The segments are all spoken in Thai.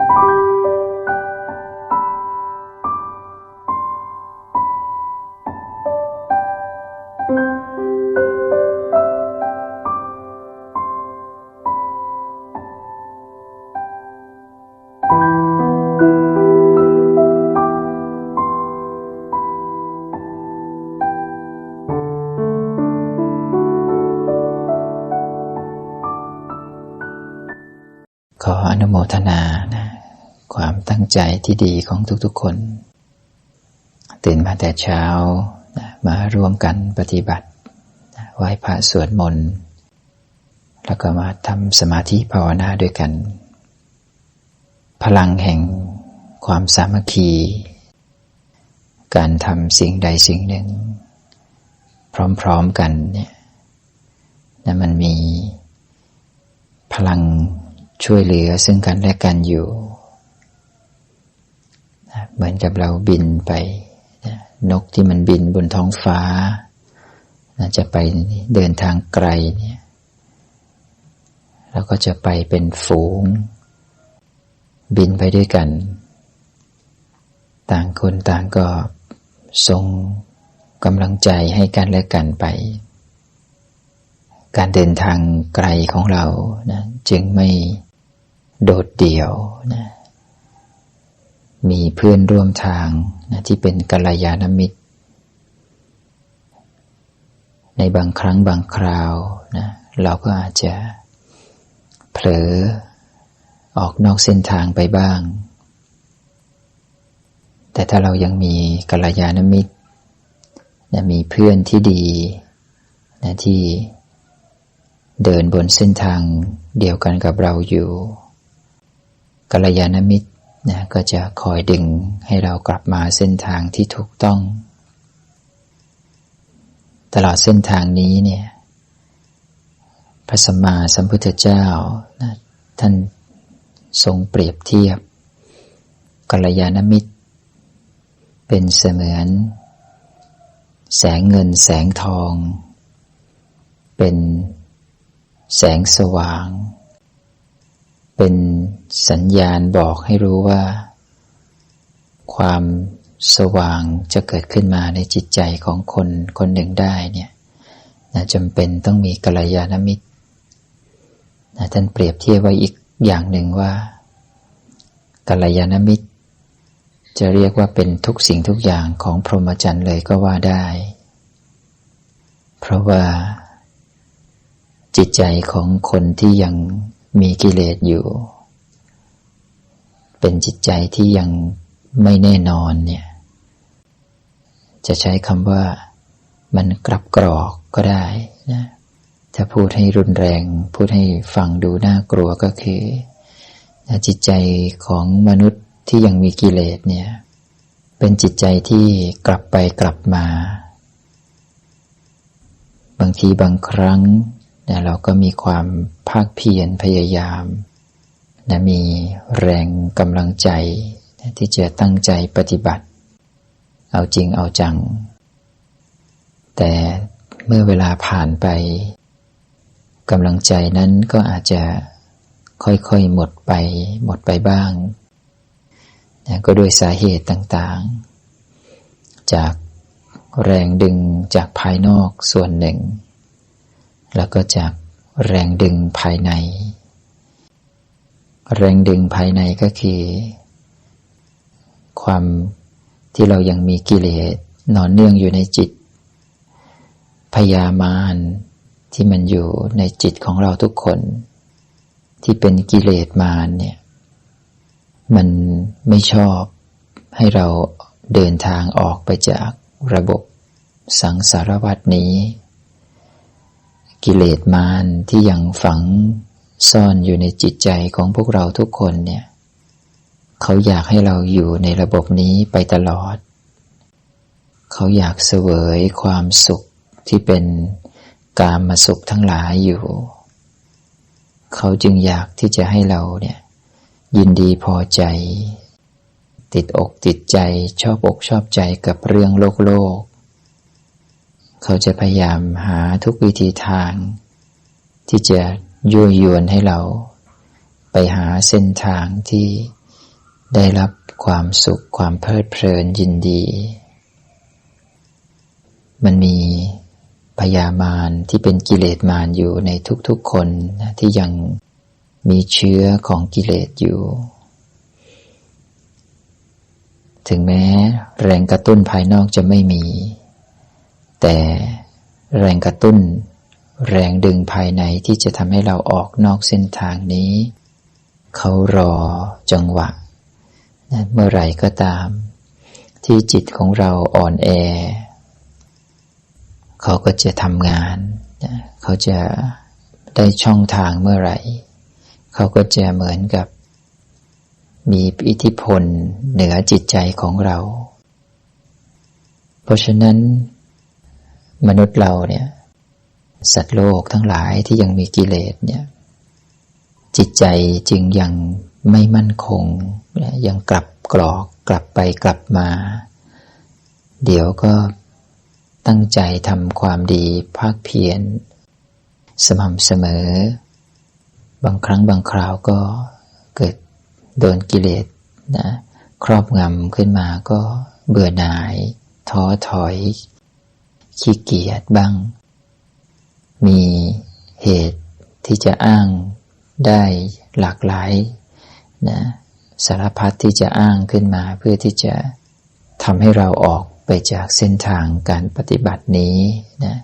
ข ใจที่ดีของทุกๆคน ตื่นมาแต่เช้ามาร่วมกันปฏิบัติไหว้พระสวดมนต์แล้วก็มาทำสมาธิภาวนาด้วยกัน พลังแห่งความสามัคคี การทำสิ่งใดสิ่งหนึ่ง พร้อมๆกันเนี่ยนะมันมีพลังช่วยเหลือซึ่งกันและกันอยู่ เหมือนกับเราบินไปนกที่มันบินบนท้องฟ้าจะไปเดินทางไกลเนี่ยเราก็จะไปเป็นฝูง บินไปด้วยกัน ต่างคนต่างก็ทรงกำลังใจให้กันและกันไป การเดินทางไกลของเรานะจึงไม่โดดเดี่ยวนะ มีเพื่อนร่วมทางนะที่เป็นกัลยาณมิตร ในบางครั้งบางคราวนะเราก็อาจจะเผลอออกนอกเส้นทางไปบ้าง แต่ถ้าเรายังมีกัลยาณมิตรนะมีเพื่อนที่ดีนะที่เดินบนเส้นทางเดียวกันกับเราอยู่กัลยาณมิตร นะก็จะคอยดึงให้เรากลับมาเส้นทางที่ถูกต้อง ตลอดเส้นทางนี้เนี่ยพระสัมมาสัมพุทธเจ้านะท่านทรงเปรียบเทียบกัลยาณมิตร เป็นเสมือน แสงเงินแสงทอง เป็นแสงสว่าง เป็นสัญญาณบอกให้รู้ว่า ความสว่างจะเกิดขึ้นมาในจิตใจของคนคนหนึ่งได้เนี่ยนะจำเป็นต้องมีกัลยาณมิตรนะท่านเปรียบเทียบไว้อีกอย่างหนึ่งว่ากัลยาณมิตร จะเรียกว่าเป็นทุกสิ่งทุกอย่างของพรหมจรรย์เลยก็ว่าได้ เพราะว่า จิตใจของคนที่ยัง มีกิเลสอยู่ เป็นจิตใจที่ยังไม่แน่นอนเนี่ย จะใช้คำว่ามันกลับกรอกก็ได้นะถ้าพูดให้รุนแรง พูดให้ฟังดูน่ากลัวก็คือจิตใจของมนุษย์ที่ยังมีกิเลสเนี่ย เป็นจิตใจที่กลับไปกลับมา บางทีบางครั้ง นะเราก็มีความภาคเพียรพยายามนะมีแรงกำลังใจนะที่จะตั้งใจปฏิบัติ เอาจริงเอาจัง แต่เมื่อเวลาผ่านไปกำลังใจนั้นก็อาจจะค่อยๆหมดไปหมดไปบ้างนะก็ด้วยสาเหตุต่างๆ จากแรงดึงจากภายนอกส่วนหนึ่ง แล้วก็จากแรงดึงภายใน แรงดึงภายในก็คือ ความที่เรายังมีกิเลสนอนเนื่องอยู่ในจิต พยามารที่มันอยู่ในจิตของเราทุกคน ที่เป็นกิเลสมารเนี่ย มันไม่ชอบให้เราเดินทางออกไปจากระบบสังสารวัตนี้ กิเลสมารที่ยังฝังซ่อนอยู่ในจิตใจของพวกเราทุกคนเนี่ย เขาอยากให้เราอยู่ในระบบนี้ไปตลอด เขาอยากเสวยความสุขที่เป็นกามมาสุขทั้งหลายอยู่ เขาจึงอยากที่จะให้เราเนี่ย ยินดีพอใจ ติดอกติดใจชอบอกชอบใจกับเรื่องโลกโลก เขาจะพยายามหาทุกวิธีทาง ที่จะยั่วยวนให้เรา ไปหาเส้นทางที่ได้รับความสุขความเพลิดเพลินยินดี มันมีพยามารที่เป็นกิเลสมารอยู่ในทุกๆคนที่ยังมีเชื้อของกิเลสอยู่ ถึงแม้แรงกระตุ้นภายนอกจะไม่มี แต่แรงกระตุ้น แรงดึงภายในที่จะทำให้เราออกนอกเส้นทางนี้ เขารอจังหวะเมื่อไหร่ก็ตาม ที่จิตของเราอ่อนแอ เขาก็จะทำงานเขาจะได้ช่องทางเมื่อไหร่ เขาก็จะเหมือนกับ มีอิทธิพลเหนือจิตใจของเรา เพราะฉะนั้น มนุษย์เราเนี่ย สัตว์โลกทั้งหลายที่ยังมีกิเลสเนี่ย จิตใจจึงยังไม่มั่นคง ยังกลับกรอกกลับไปกลับมา เดี๋ยวก็ตั้งใจทำความดีภาคเพียรสม่ำเสมอ บางครั้งบางคราวก็เกิดโดนกิเลสนะครอบงำขึ้นมาก็เบื่อหน่าย ท้อถอย ขี้เกียจบ้าง มีเหตุที่จะอ้างได้หลากหลายนะสารพัดที่จะอ้างขึ้นมาเพื่อที่จะทำให้เราออกไปจากเส้นทางการปฏิบัตินี้นะ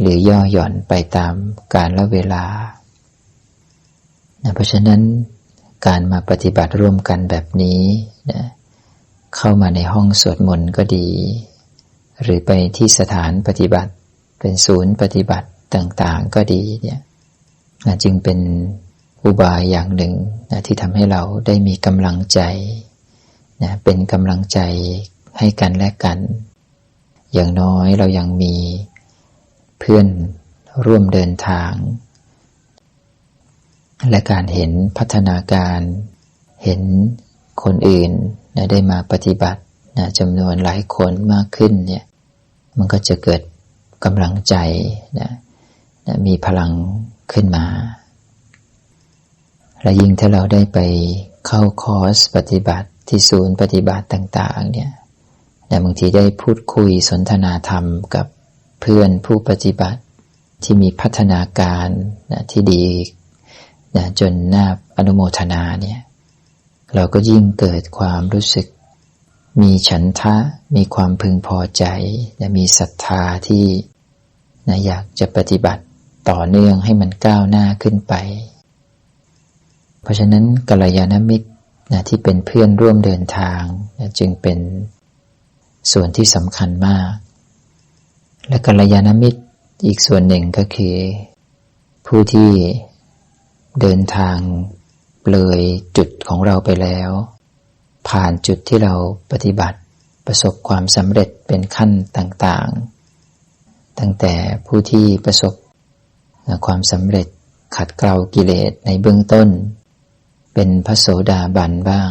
หรือย่อหย่อนไปตามการละเวลานะเพราะฉะนั้นการมาปฏิบัติร่วมกันแบบนี้นะเข้ามาในห้องสวดมนต์ก็ดี หรือไปที่สถานปฏิบัติ เป็นศูนย์ปฏิบัติต่างๆ ก็ดีเนี่ยจึงเป็นอุบายอย่างหนึ่งนะที่ทำให้เราได้มีกำลังใจนะเป็นกำลังใจให้กันและกัน อย่างน้อยเรายังมีเพื่อนร่วมเดินทาง และการเห็นพัฒนาการเห็นคนอื่นนะได้มาปฏิบัตินะจำนวนหลายคนมากขึ้นเนี่ย มันก็จะเกิดกำลังใจนะนะมีพลังขึ้นมา และยิ่งถ้าเราได้ไปเข้าคอร์สปฏิบัติที่ศูนย์ปฏิบัติต่าง ๆ เนี่ยแต่บางทีได้พูดคุยสนทนาธรรมกับเพื่อนผู้ปฏิบัติที่มีพัฒนาการนะที่ดีนะจนน่าอนุโมทนาเนี่ย เราก็ยิ่งเกิดความรู้สึก มีฉันทะมีความพึงพอใจและมีศรัทธาที่นะอยากจะปฏิบัติต่อเนื่องให้มันก้าวหน้าขึ้นไป เพราะฉะนั้นกัลยาณมิตรนะที่เป็นเพื่อนร่วมเดินทางนะจึงเป็นส่วนที่สำคัญมาก และกัลยาณมิตรอีกส่วนหนึ่งก็คือ ผู้ที่เดินทางเลยจุดของเราไปแล้ว ผ่านจุดที่เราปฏิบัติ ประสบความสำเร็จเป็นขั้นต่างๆ ตั้งแต่ผู้ที่ประสบความสำเร็จขัดเกลากิเลสในเบื้องต้น เป็นพระโสดาบันบ้าง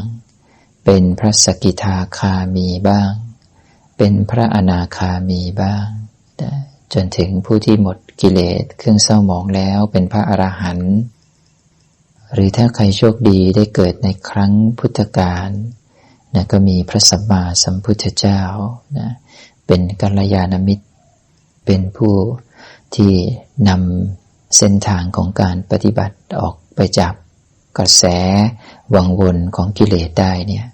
เป็นพระสกิทาคามีบ้าง เป็นพระอนาคามีบ้าง จนถึงผู้ที่หมดกิเลสเครื่องเศร้าหมองแล้วเป็นพระอรหันต์หรือถ้าใครโชคดีได้เกิดในครั้งพุทธกาล นะก็มีพระสัมมาสัมพุทธเจ้านะเป็นกัลยาณมิตร เป็นผู้ที่นำเส้นทางของการปฏิบัติออกไปจากกระแสวังวนของกิเลสได้เนี่ย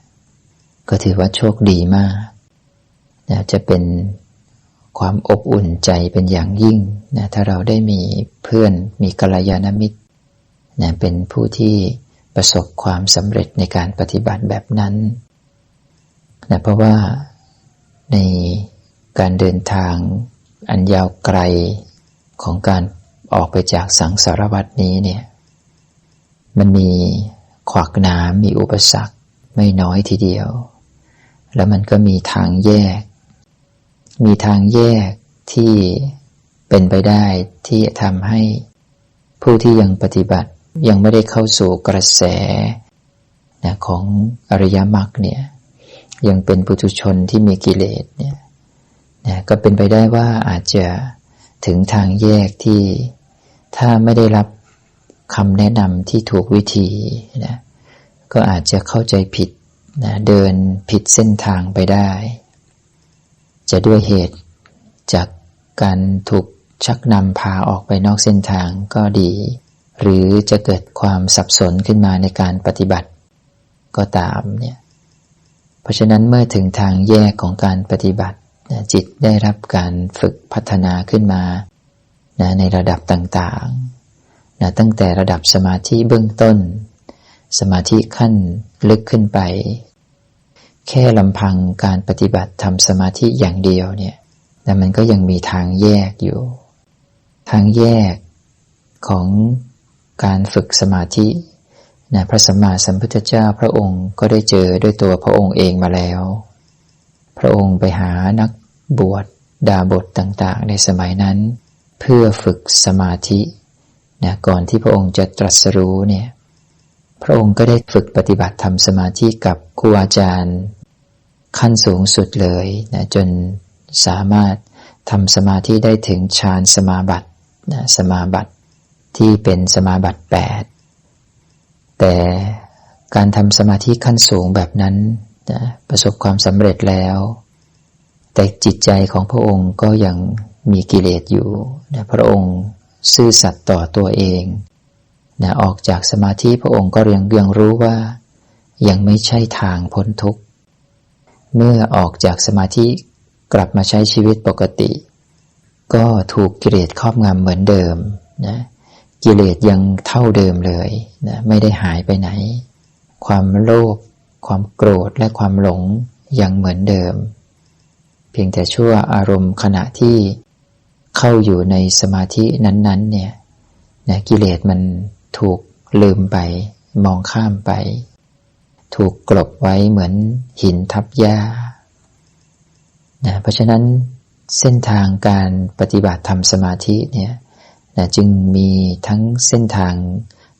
ก็ถือว่าโชคดีมากนะจะเป็นความอบอุ่นใจเป็นอย่างยิ่งนะถ้าเราได้มีเพื่อนมีกัลยาณมิตรนะเป็นผู้ที่ประสบความสำเร็จในการปฏิบัติแบบนั้น นะเพราะว่าในการเดินทางอันยาวไกลของการออกไปจากสังสารวัตนี้เนี่ยมันมีขวากน้ำมีอุปสรรคไม่น้อยทีเดียว แล้วมันก็มีทางแยก มีทางแยกที่เป็นไปได้ที่ทำให้ผู้ที่ยังปฏิบัติยังไม่ได้เข้าสู่กระแสนะของอริยมรรคเนี่ย ยังเป็นปุถุชนที่มีกิเลสเนี่ยนะก็เป็นไปได้ว่าอาจจะถึงทางแยกที่ถ้าไม่ได้รับคำแนะนำที่ถูกวิธีนะก็อาจจะเข้าใจผิดนะเดินผิดเส้นทางไปได้ จะด้วยเหตุจากการถูกชักนำพาออกไปนอกเส้นทางก็ดี หรือจะเกิดความสับสนขึ้นมาในการปฏิบัติก็ตามเนี่ย เพราะฉะนั้นเมื่อถึงทางแยกของการปฏิบัติจิตได้รับการฝึกพัฒนาขึ้นมานะในระดับต่างๆนะตั้งแต่ระดับสมาธิเบื้องต้น สมาธิขั้นลึกขึ้นไป แค่ลำพังการปฏิบัติทำสมาธิอย่างเดียวเนี่ยแต่มันก็ยังมีทางแยกอยู่ ทางแยกของการฝึกสมาธิ นะพระสัมมาสัมพุทธเจ้าพระองค์ก็ได้เจอด้วยตัวพระองค์เองมาแล้ว พระองค์ไปหานักบวชดาบทต่างๆ ในสมัยนั้น เพื่อฝึกสมาธินะก่อนที่พระองค์จะตรัสรู้เนี่ยพระองค์ก็ได้ฝึกปฏิบัติทำสมาธิกับครูอาจารย์ ขั้นสูงสุดเลยนะจนสามารถทำสมาธิได้ถึงฌานสมาบัตินะสมาบัติที่เป็นสมาบัติแปด แต่การทำสมาธิขั้นสูงแบบนั้นนะประสบความสำเร็จแล้ว แต่จิตใจของพระองค์ก็ยังมีกิเลสอยู่นะพระองค์ซื่อสัตย์ต่อตัวเองนะออกจากสมาธิพระองค์ก็เรียังยังรู้ว่า ยังไม่ใช่ทางพ้นทุกข์ เมื่อออกจากสมาธิกลับมาใช้ชีวิตปกติ ก็ถูกกิเลสครอบงำเหมือนเดิมนะ กิเลสยังเท่าเดิมเลยนะไม่ได้หายไปไหน ความโลภความโกรธและความหลงยังเหมือนเดิม เพียงแต่ชั่วอารมณ์ขณะที่เข้าอยู่ในสมาธินั้นๆ เนี่ยนะกิเลสมันถูกลืมไป มองข้ามไป ถูกกลบไว้เหมือนหินทับหญ้านะเพราะฉะนั้นเส้นทางการปฏิบัติทำสมาธิเนี่ย นะจึงมีทั้งเส้นทาง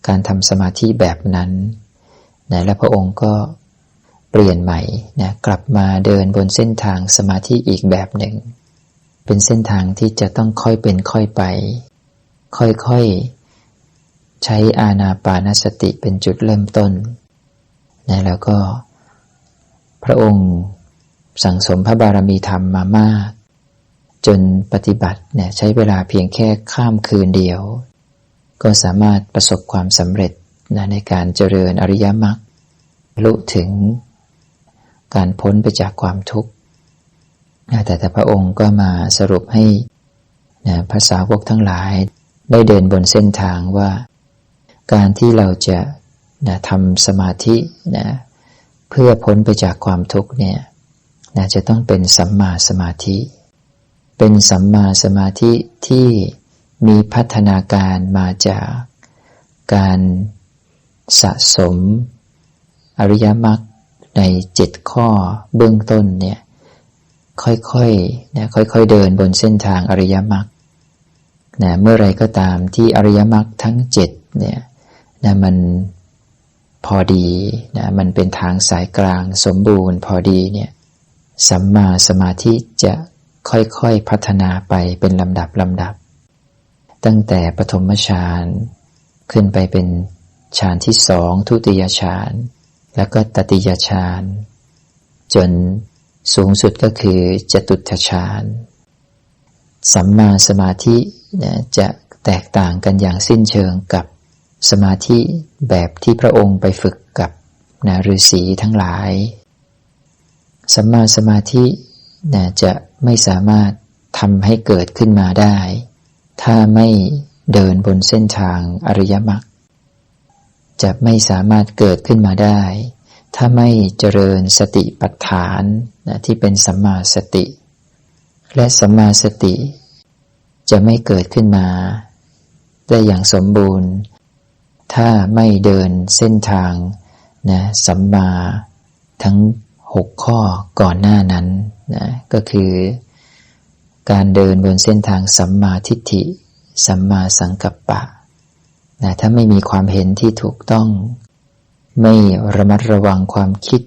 การทำสมาธิแบบนั้นนะและพระองค์ก็เปลี่ยนใหม่นะกลับมาเดินบนเส้นทางสมาธิอีกแบบหนึ่ง เป็นเส้นทางที่จะต้องค่อยเป็นค่อยไป ค่อยๆ ใช้อาณาปานสติเป็นจุดเริ่มต้นนะแล้วก็ พระองค์สั่งสมพระบารมีธรรมมามาก จนปฏิบัติเนี่ยใช้เวลาเพียงแค่ข้ามคืนเดียว ก็สามารถประสบความสำเร็จนะในการเจริญอริยมรรคลุถึงการพ้นไปจากความทุกข์แต่แต่พระองค์ก็มาสรุปให้นะภาษาวกทั้งหลายได้เดินบนเส้นทางว่า การที่เราจะนะทำสมาธินะเพื่อพ้นไปจากความทุกข์เนี่ยนะจะต้องเป็นสัมมาสมาธิ เป็นสัมมาสมาธิที่มีพัฒนาการมาจาก การสะสม อริยมรรคในเจ็ดข้อเบื้องต้นเนี่ยค่อยๆนะค่อยๆ เดินบนเส้นทางอริยมรรคนะเมื่อไรก็ตามที่อริยมรรคทั้งเจ็ดเนี่ยนะมันพอดีนะมันเป็นทางสายกลางสมบูรณ์พอดีเนี่ยสัมมาสมาธิจะ ค่อยๆพัฒนาไปเป็นลำดับลำดับ ตั้งแต่ปฐมฌานขึ้นไปเป็นฌานที่สองทุติยฌานแล้วก็ตติยฌานจนสูงสุดก็คือจตุตฌานสัมมาสมาธิจะแตกต่างกันอย่างสิ้นเชิงกับสมาธิแบบที่พระองค์ไปฝึกกับนาฤาษีทั้งหลายสัมมาสมาธินะจะ ไม่สามารถทำให้เกิดขึ้นมาได้ ถ้าไม่เดินบนเส้นทางอริยมรรคจะไม่สามารถเกิดขึ้นมาได้ ถ้าไม่เจริญสติปัฏฐานนะที่เป็นสัมมาสติ และสัมมาสติ จะไม่เกิดขึ้นมา ได้อย่างสมบูรณ์ ถ้าไม่เดินเส้นทางนะสัมมาทั้งหกข้อก่อนหน้านั้น นะก็คือการเดินบนเส้นทางสัมมาทิฏฐิ สัมมาสังกัปปะนะถ้าไม่มีความเห็นที่ถูกต้อง ไม่ระมัดระวังความคิด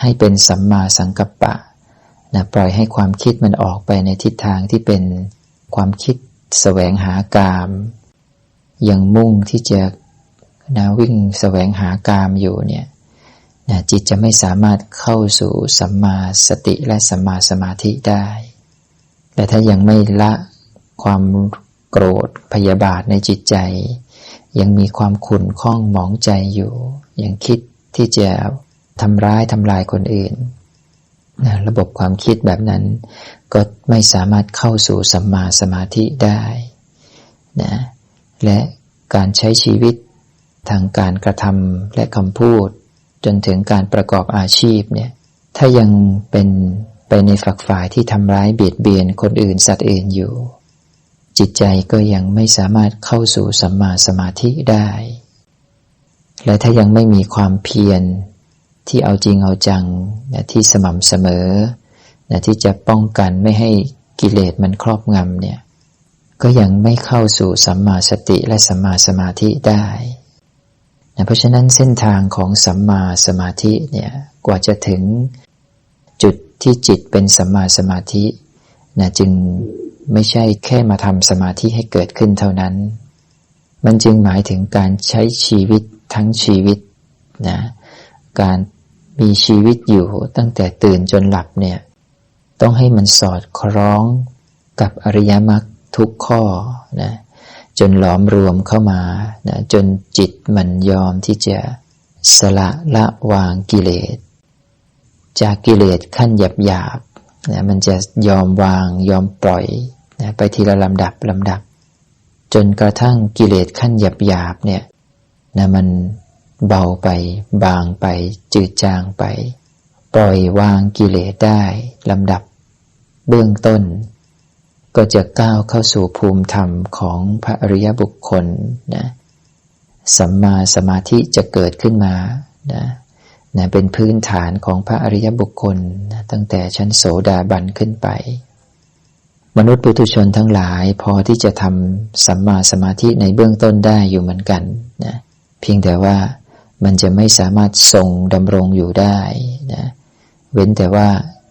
ให้เป็นสัมมาสังกัปปะนะปล่อยให้ความคิดมันออกไปในทิศทางที่เป็นความคิดแสวงหากามยังมุ่งที่จะนะวิ่งแสวงหากามอยู่เนี่ย จิตจะไม่สามารถเข้าสู่สัมมาสติและสัมมาสมาธิได้ แต่ถ้ายังไม่ละความโกรธพยาบาทในจิตใจ ยังมีความขุ่นข้องหมองใจอยู่ ยังคิดที่จะทำร้ายทำลายคนอื่นนะระบบความคิดแบบนั้นก็ไม่สามารถเข้าสู่สัมมาสมาธิได้นะและการใช้ชีวิตทางการกระทำและคำพูด จนถึงการประกอบอาชีพเนี่ยถ้ายังเป็นไปในฝักฝ่ายที่ทำร้ายเบียดเบียนคนอื่นสัตว์อื่นอยู่ จิตใจก็ยังไม่สามารถเข้าสู่สัมมาสมาธิได้ และถ้ายังไม่มีความเพียรที่เอาจริงเอาจังนะที่สม่ำเสมอนะที่จะป้องกันไม่ให้กิเลสมันครอบงำเนี่ยก็ยังไม่เข้าสู่สัมมาสติและสัมมาสมาธิได้ นะเพราะฉะนั้นเส้นทางของสัมมาสมาธิเนี่ยกว่าจะถึงจุดที่จิตเป็นสัมมาสมาธินะจึงไม่ใช่แค่มาทำสมาธิให้เกิดขึ้นเท่านั้น มันจึงหมายถึงการใช้ชีวิตทั้งชีวิตนะการมีชีวิตอยู่ตั้งแต่ตื่นจนหลับเนี่ยต้องให้มันสอดคล้องกับอริยมรรคทุกข้อนะ นหลอมรวมเข้ามานะจนจิตมันยอมที่จะสละละวางกิเลส จากกิเลสขั้นหยาบหยาบนะมันจะยอมวางยอมปล่อยนะไปทีละลำดับลำดับ จนกระทั่งกิเลสขั้นหยาบหยาบเนี่ยนะมันเบาไปบางไป จืดจางไป ปล่อยวางกิเลสได้ลำดับ เบื้องต้น ก็จะก้าวเข้าสู่ภูมิธรรมของพระอริยบุคคลนะสัมมาสมาธิจะเกิดขึ้นมานะนะเป็นพื้นฐานของพระอริยบุคคลนะตั้งแต่ชั้นโสดาบันขึ้นไป มนุษย์ปุถุชนทั้งหลายพอที่จะทำสัมมาสมาธิในเบื้องต้นได้อยู่เหมือนกันนะเพียงแต่ว่ามันจะไม่สามารถทรงดำรงอยู่ได้นะเว้นแต่ว่า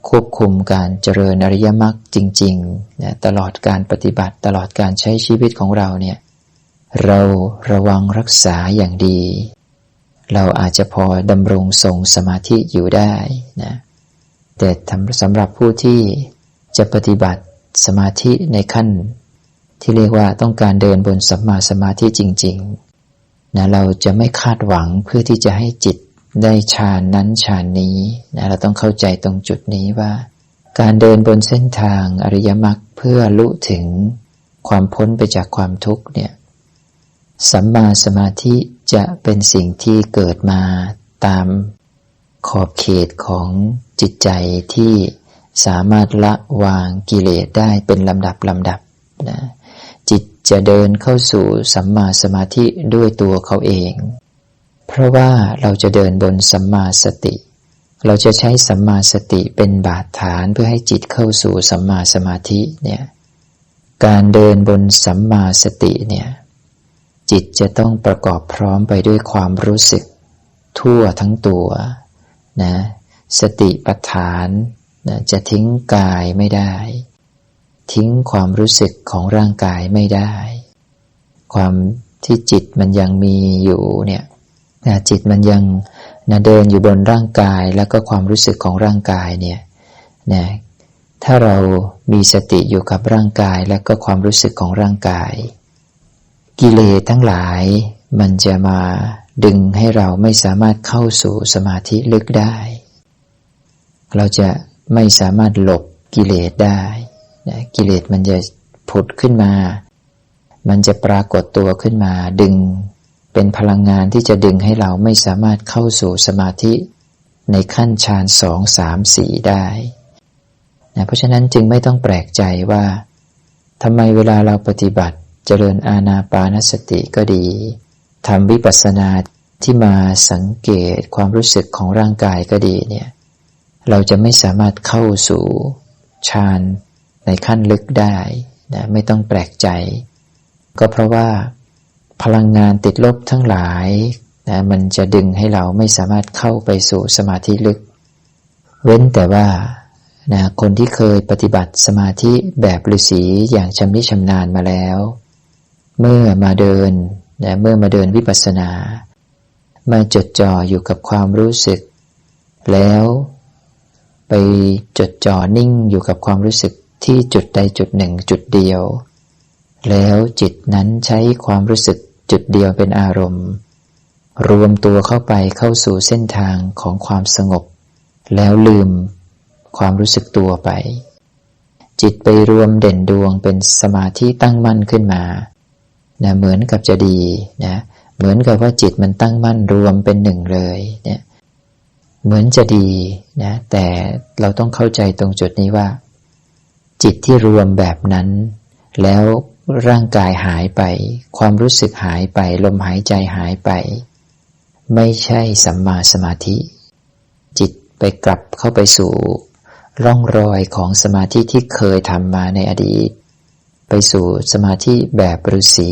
ควบคุมการเจริญอริยมรรคจริงๆนะตลอดการปฏิบัติตลอดการใช้ชีวิตของเราเนี่ยเราระวังรักษาอย่างดี เราอาจจะพอดำรงทรงสมาธิอยู่ได้นะแต่สำหรับผู้ที่จะปฏิบัติสมาธิในขั้น ที่เรียกว่าต้องการเดินบนสัมมาสมาธิจริงๆนะเราจะไม่คาดหวังเพื่อที่จะให้จิต ได้ฌานนั้นฌานนี้นะเราต้องเข้าใจตรงจุดนี้ว่า การเดินบนเส้นทางอริยมรรคเพื่อลุถึงความพ้นไปจากความทุกข์เนี่ยสัมมาสมาธิจะเป็นสิ่งที่เกิดมาตามขอบเขตของจิตใจที่สามารถละวางกิเลสได้เป็นลำดับลำดับนะจะเดินเข้าสู่สัมมาสมาธิด้วยตัวเขาเอง เพราะว่าเราจะเดินบนสัมมาสติ เราจะใช้สัมมาสติเป็นบาดฐานเพื่อให้จิตเข้าสู่สัมมาสมาธิเนี่ยการเดินบนสัมมาสติเนี่ยจิตจะต้องประกอบพร้อมไปด้วยความรู้สึก ทั่วทั้งตัวนะสติปัฏฐานนะจะทิ้งกายไม่ได้ ทิ้งความรู้สึกของร่างกายไม่ได้ ความที่จิตมันยังมีอยู่เนี่ย จิตมันยังนะเดินอยู่บนร่างกายแล้วก็ความรู้สึกของร่างกายเนี่ยนะถ้าเรามีสติอยู่กับร่างกายและก็ความรู้สึกของร่างกาย กิเลสทั้งหลายมันจะมาดึงให้เราไม่สามารถเข้าสู่สมาธิลึกได้ เราจะไม่สามารถหลบกิเลสได้นะกิเลสมันจะผุดขึ้นมา มันจะปรากฏตัวขึ้นมา ดึง เป็นพลังงานที่จะดึงให้เราไม่สามารถเข้าสู่สมาธิ ในขั้นฌานสองสามสี่ได้นะเพราะฉะนั้นจึงไม่ต้องแปลกใจว่าทำไมเวลาเราปฏิบัติเจริญอาณาปานสติก็ดีทำวิปัสสนาที่มาสังเกตความรู้สึกของร่างกายก็ดีเนี่ยเราจะไม่สามารถเข้าสู่ฌานในขั้นลึกได้นะไม่ต้องแปลกใจ ก็เพราะว่า พลังงานติดลบทั้งหลายนะมันจะดึงให้เราไม่สามารถเข้าไปสู่สมาธิลึก เว้นแต่ว่านะคนที่เคยปฏิบัติสมาธิแบบฤาษีอย่างชำนิชำนาญมาแล้ว เมื่อมาเดินนะเมื่อมาเดินวิปัสสนา มาจดจ่ออยู่กับความรู้สึก แล้วไปจดจ่อนิ่งอยู่กับความรู้สึกที่จุดใดจุดหนึ่งจุดเดียว แล้วจิตนั้นใช้ความรู้สึก จุดเดียวเป็นอารมณ์ รวมตัวเข้าไปเข้าสู่เส้นทางของความสงบ แล้วลืมความรู้สึกตัวไป จิตไปรวมเด่นดวงเป็นสมาธิตั้งมั่นขึ้นมานะเหมือนกับจะดีนะเหมือนกับว่าจิตมันตั้งมั่นรวมเป็นหนึ่งเลยเนี่ยเหมือนจะดีนะแต่เราต้องเข้าใจตรงจุดนี้ว่า จิตที่รวมแบบนั้น แล้ว ร่างกายหายไป ความรู้สึกหายไป ลมหายใจหายไป ไม่ใช่สัมมาสมาธิ จิตไปกลับเข้าไปสู่ร่องรอยของสมาธิที่เคยทำมาในอดีต ไปสู่สมาธิแบบฤาษี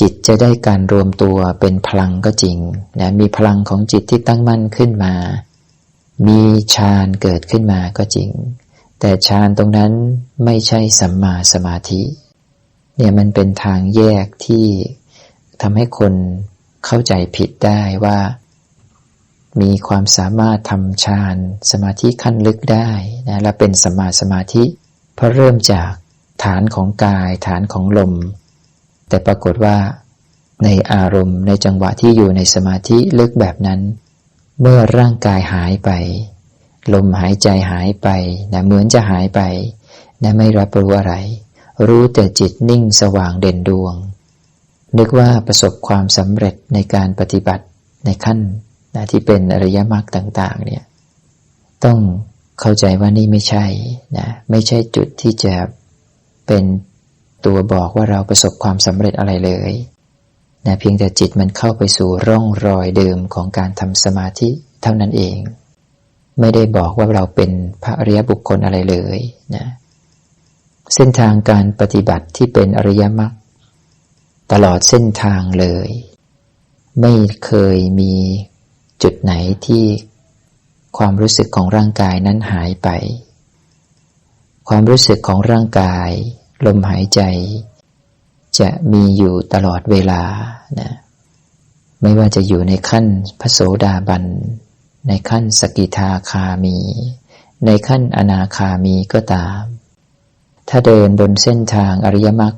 จิตจะได้การรวมตัวเป็นพลังก็จริงนะมีพลังของจิตที่ตั้งมั่นขึ้นมา มีฌานเกิดขึ้นมาก็จริง แต่ฌานตรงนั้นไม่ใช่สัมมาสมาธิ เนี่ยมันเป็นทางแยกที่ทำให้คนเข้าใจผิดได้ว่า มีความสามารถทำฌานสมาธิขั้นลึกได้นะและเป็นสมาสมาธิเพราะเริ่มจากฐานของกายฐานของลม แต่ปรากฏว่า ในอารมณ์ในจังหวะที่อยู่ในสมาธิลึกแบบนั้น เมื่อร่างกายหายไป ลมหายใจหายไปนะเหมือนจะหายไปนะไม่รับรู้อะไร รู้แต่จิตนิ่งสว่างเด่นดวง นึกว่าประสบความสำเร็จในการปฏิบัติในขั้นนะที่เป็นอริยมรรคต่างๆเนี่ยต้องเข้าใจว่านี่ไม่ใช่นะไม่ใช่จุดที่จะเป็นตัวบอกว่าเราประสบความสำเร็จอะไรเลยนะเพียงแต่จิตมันเข้าไปสู่ร่องรอยเดิมของการทำสมาธิเท่านั้นเอง ไม่ได้บอกว่าเราเป็นพระอริยบุคคลอะไรเลยนะ เส้นทางการปฏิบัติที่เป็นอริยมรรคตลอดเส้นทางเลย ไม่เคยมีจุดไหนที่ความรู้สึกของร่างกายนั้นหายไป ความรู้สึกของร่างกาย ลมหายใจ จะมีอยู่ตลอดเวลานะไม่ว่าจะอยู่ในขั้นพระโสดาบัน ในขั้นสกิทาคามี ในขั้นอนาคามีก็ตาม ถ้าเดินบนเส้นทางอริยมรรค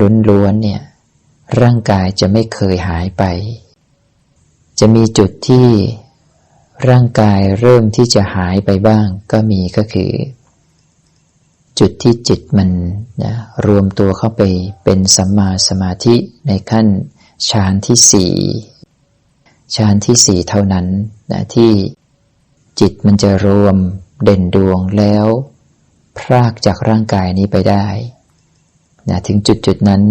ลุ้นล้วนเนี่ย ร่างกายจะไม่เคยหายไป จะมีจุดที่ร่างกายเริ่มที่จะหายไปบ้าง ก็มีก็คือ จุดที่จิตมันนะรวมตัวเข้าไปเป็นสัมมาสมาธิในขั้นฌานที่สี่ฌานที่สี่เท่านั้นนะที่จิตมันจะรวมเด่นดวงแล้ว พรากจากร่างกายนี้ไปได้นะถึงจุดจุดนั้น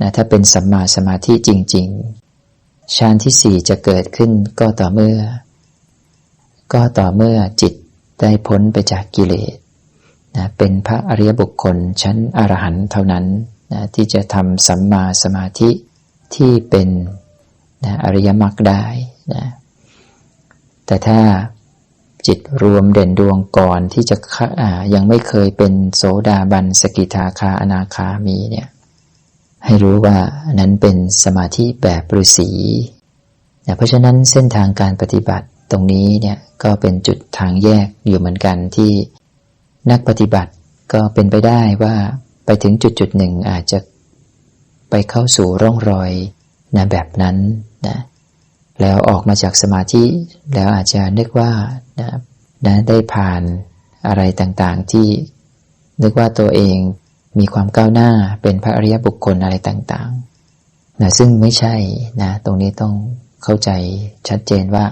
นะถ้าเป็นสัมมาสมาธิจริง ๆ ฌานที่สี่จะเกิดขึ้นก็ต่อเมื่อ ก็ต่อเมื่อจิตได้พ้นไปจากกิเลสนะเป็นพระอริยบุคคลชั้นอรหันต์เท่านั้นนะที่จะทำสัมมาสมาธิที่เป็นนะอริยมรรคได้นะแต่ถ้า จิตรวมเด่นดวงก่อนที่จะยังไม่เคยเป็นโสดาบันสกิทาคาอนาคามีเนี่ยให้รู้ว่านั้นเป็นสมาธิแบบฤาษีนะเพราะฉะนั้นเส้นทางการปฏิบัติตรงนี้เนี่ยก็เป็นจุดทางแยกอยู่เหมือนกันที่นักปฏิบัติก็เป็นไปได้ว่าไปถึงจุดจุดหนึ่งอาจจะไปเข้าสู่ร่องรอยนะแบบนั้นนะ แล้วออกมาจากสมาธิ แล้วอาจจะนึกว่านะนได้ผ่านอะไรต่างๆที่นึกว่าตัวเองมีความก้าวหน้าเป็นพระอริยบุคคลอะไรต่างๆนะซึ่งไม่ใช่นะตรงนี้ต้องเข้าใจชัดเจนว่า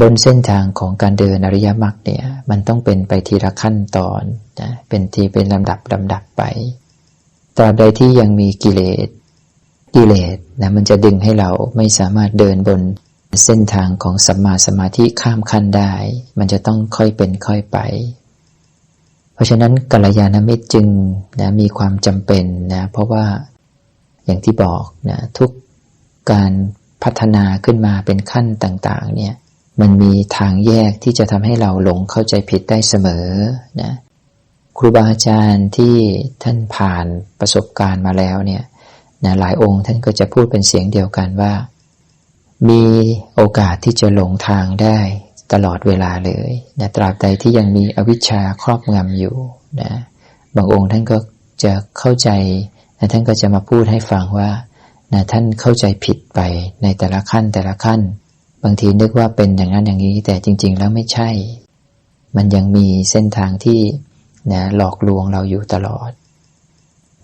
บนเส้นทางของการเดินอริยมรรคเนี่ยมันต้องเป็นไปทีละขั้นตอนนะเป็นทีเป็นลำดับลำดับไปตราบใดที่ยังมีกิเลส กิเลสนะมันจะดึงให้เราไม่สามารถเดินบนเส้นทางของสัมมาสมาธิข้ามขั้นได้ มันจะต้องค่อยเป็นค่อยไป เพราะฉะนั้นกัลยาณมิตรจึงนะมีความจำเป็นนะเพราะว่าอย่างที่บอกนะทุกการพัฒนาขึ้นมาเป็นขั้นต่างๆเนี่ยมันมีทางแยกที่จะทำให้เราหลงเข้าใจผิดได้เสมอนะครูบาอาจารย์ที่ท่านผ่านประสบการณ์มาแล้วเนี่ย นะหลายองค์ท่านก็จะพูดเป็นเสียงเดียวกันว่า มีโอกาสที่จะหลงทางได้ตลอดเวลาเลยนะตราบใดที่ยังมีอวิชชาครอบงำอยู่นะบางองค์ท่านก็จะเข้าใจนะท่านก็จะมาพูดให้ฟังว่านะท่านเข้าใจผิดไปในแต่ละขั้นแต่ละขั้น บางทีนึกว่าเป็นอย่างนั้นอย่างนี้แต่จริง ๆ แล้วไม่ใช่ มันยังมีเส้นทางที่นะหลอกลวงเราอยู่ตลอด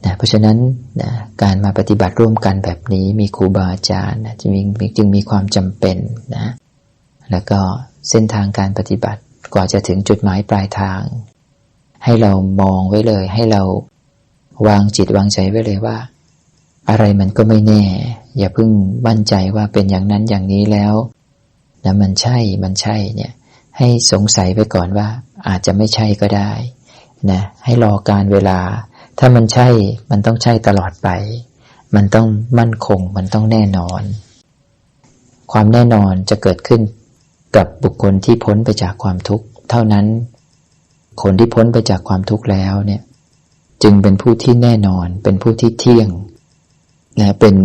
นะเพราะฉะนั้นนะการมาปฏิบัติร่วมกันแบบนี้มีครูบาอาจารย์นะจึงจึงมีความจำเป็นนะแล้วก็เส้นทางการปฏิบัติกว่าจะถึงจุดหมายปลายทาง ให้เรามองไว้เลย ให้เราวางจิตวางใจไว้เลยว่า อะไรมันก็ไม่แน่ อย่าเพิ่งมั่นใจว่าเป็นอย่างนั้นอย่างนี้แล้วนะมันใช่มันใช่เนี่ย ให้สงสัยไปก่อนว่าอาจจะไม่ใช่ก็ได้นะให้รอการเวลา ถ้ามันใช่ มันต้องใช่ตลอดไป มันต้องมั่นคง มันต้องแน่นอน ความแน่นอนจะเกิดขึ้นกับบุคคลที่พ้นไปจากความทุกข์ เท่านั้น คนที่พ้นไปจากความทุกข์แล้วเนี่ย จึงเป็นผู้ที่แน่นอน เป็นผู้ที่เที่ยงนะเป็น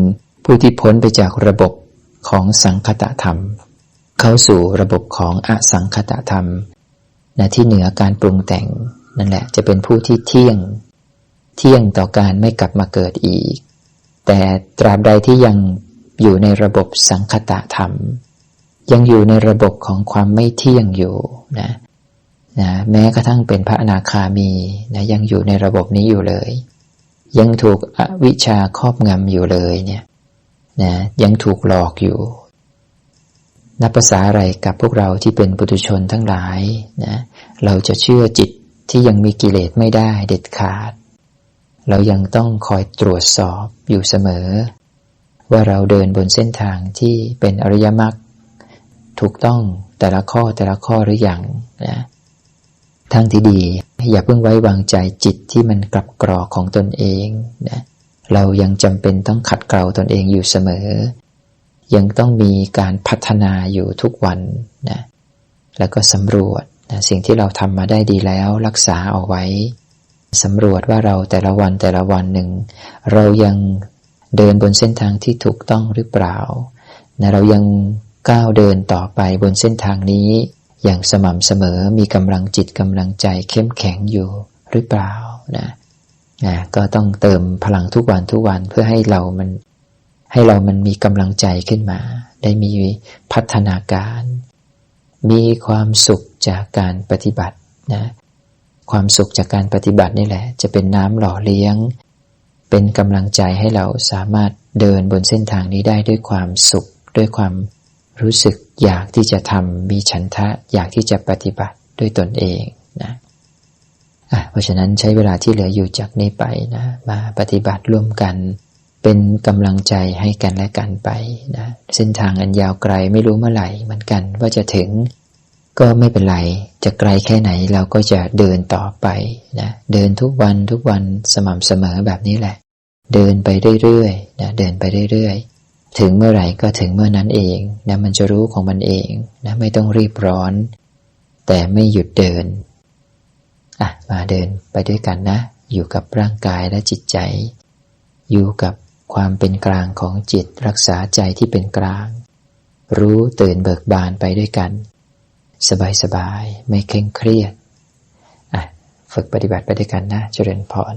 ผู้ที่พ้นไปจากระบบของสังคตธรรม เข้าสู่ระบบของอสังคตธรรมนะที่เหนือการปรุงแต่งนั่นแหละ จะเป็นผู้ที่เที่ยง เที่ยงต่อการไม่กลับมาเกิดอีก แต่ตราบใดที่ยังอยู่ในระบบสังคตะธรรม ยังอยู่ในระบบของความไม่เที่ยงอยู่นะนะแม้กระทั่งเป็นพระอนาคามีนะยังอยู่ในระบบนี้อยู่เลย ยังถูกอวิชชาครอบงำอยู่เลยเนี่ยนะยังถูกหลอกอยู่ นับภาษาอะไรกับพวกเราที่เป็นปุถุชนทั้งหลายนะเราจะเชื่อจิตที่ยังมีกิเลสไม่ได้เด็ดขาด เรายังต้องคอยตรวจสอบอยู่เสมอ ว่าเราเดินบนเส้นทางที่เป็นอริยมรรคถูกต้องแต่ละข้อแต่ละข้อหรืออยังนะทางที่ดีอย่าเพิ่งไว้วางใจจิตที่มันกลับกรอกของตนเองนะเรายังจำเป็นต้องขัดเกลาตนเองอยู่เสมอ ยังต้องมีการพัฒนาอยู่ทุกวันนะแล้วก็สำรวจนะสิ่งที่เราทำมาได้ดีแล้วรักษาเอาไว้ สำรวจว่าเราแต่ละวันแต่ละวันหนึ่ง เรายังเดินบนเส้นทางที่ถูกต้องหรือเปล่านะเรายังก้าวเดินต่อไปบนเส้นทางนี้ อย่างสม่ำเสมอมีกำลังจิตกำลังใจเข้มแข็งอยู่หรือเปล่านะนะก็ต้องเติมพลังทุกวันทุกวันเพื่อให้เรามัน ให้เรามันมีกำลังใจขึ้นมา ได้มีพัฒนาการ มีความสุขจากการปฏิบัตินะ ความสุขจากการปฏิบัตินี่แหละ จะเป็นน้ำหล่อเลี้ยง เป็นกำลังใจให้เราสามารถเดินบนเส้นทางนี้ได้ด้วยความสุข ด้วยความรู้สึกอยากที่จะทำมีฉันทะอยากที่จะปฏิบัติด้วยตนเองนะะเพราะฉะนั้นใช้เวลาที่เหลืออยู่จากนี้ไปนะมาปฏิบัติร่วมกัน เป็นกำลังใจให้กันและกันไปนะเส้นทางอันยาวไกลไม่รู้เมื่อไหร่เหมือนกันว่าจะถึง ก็ไม่เป็นไร จะไกลแค่ไหนเราก็จะเดินต่อไปนะเดินทุกวันทุกวันสม่ำเสมอแบบนี้แหละ เดินไปเรื่อยๆนะเดินไปเรื่อยๆ ถึงเมื่อไหร่ก็ถึงเมื่อนั้นเองนะมันจะรู้ของมันเองนะไม่ต้องรีบร้อน แต่ไม่หยุดเดินอะมาเดินไปด้วยกันนะ อยู่กับร่างกายและจิตใจ อยู่กับความเป็นกลางของจิตรักษาใจที่เป็นกลาง รู้ตื่นเบิกบานไปด้วยกัน สบายๆ ไม่เคร่งเครียดอะฝึกปฏิบัติไปด้วยกันนะ เจริญพร